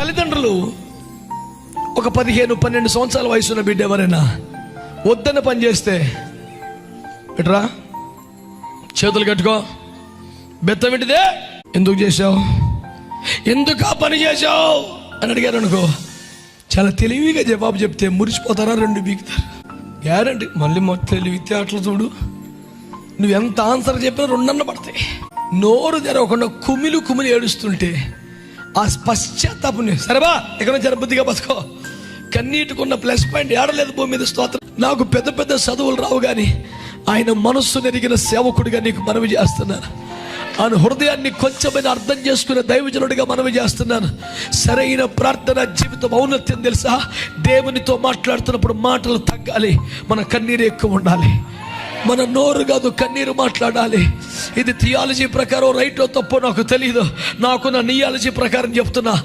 తల్లిదండ్రులు ఒక పదిహేను పన్నెండు సంవత్సరాల వయసు ఉన్న బిడ్డ ఎవరైనా వద్దన పని చేస్తే ఎట్రా? చేతులు కట్టుకో. బెత్తం ఇంటిదే ఎందుకు చేసావు ఎందుకు ఆ పని చేసావు అని అడిగారు అనుకో. చాలా తెలివిగా జవాబు చెప్తే మురిసిపోతారా? రెండు బీకుతారు? గ్యారంటీ. మళ్ళీ మొత్తం తెలివితే అట్లా చూడు. నువ్వు ఎంత ఆన్సర్ చెప్పినా రెండన్న పడతాయి. నోరు తెరవకుండా కుమిలి కుమిలి ఏడుస్తుంటే ఆ పశ్చాత్తాపం సరేబా ఎక్కడ జరబుద్దిగా బతుకో. కన్నీటికున్న ప్లస్ పాయింట్ ఏడలేదు భూమి మీద స్తోత్రం. నాకు పెద్ద పెద్ద చదువులు రావు కానీ ఆయన మనస్సు నెరిగిన సేవకుడిగా నీకు మనవి చేస్తున్నాను. ఆయన హృదయాన్ని కొంచెమైనా అర్థం చేసుకునే దైవజనుడిగా మనవి చేస్తున్నాను. సరైన ప్రార్థన జీవితం ఔన్నత్యం తెలుసా? దేవునితో మాట్లాడుతున్నప్పుడు మాటలు తగ్గాలి. మన కన్నీరు ఎక్కువ ఉండాలి. మన నోరు కాదు కన్నీరు మాట్లాడాలి. ఇది థియాలజీ ప్రకారం రైట్ తప్పో నాకు తెలియదు నాకు నా నియాలజీ ప్రకారం చెప్తున్నా.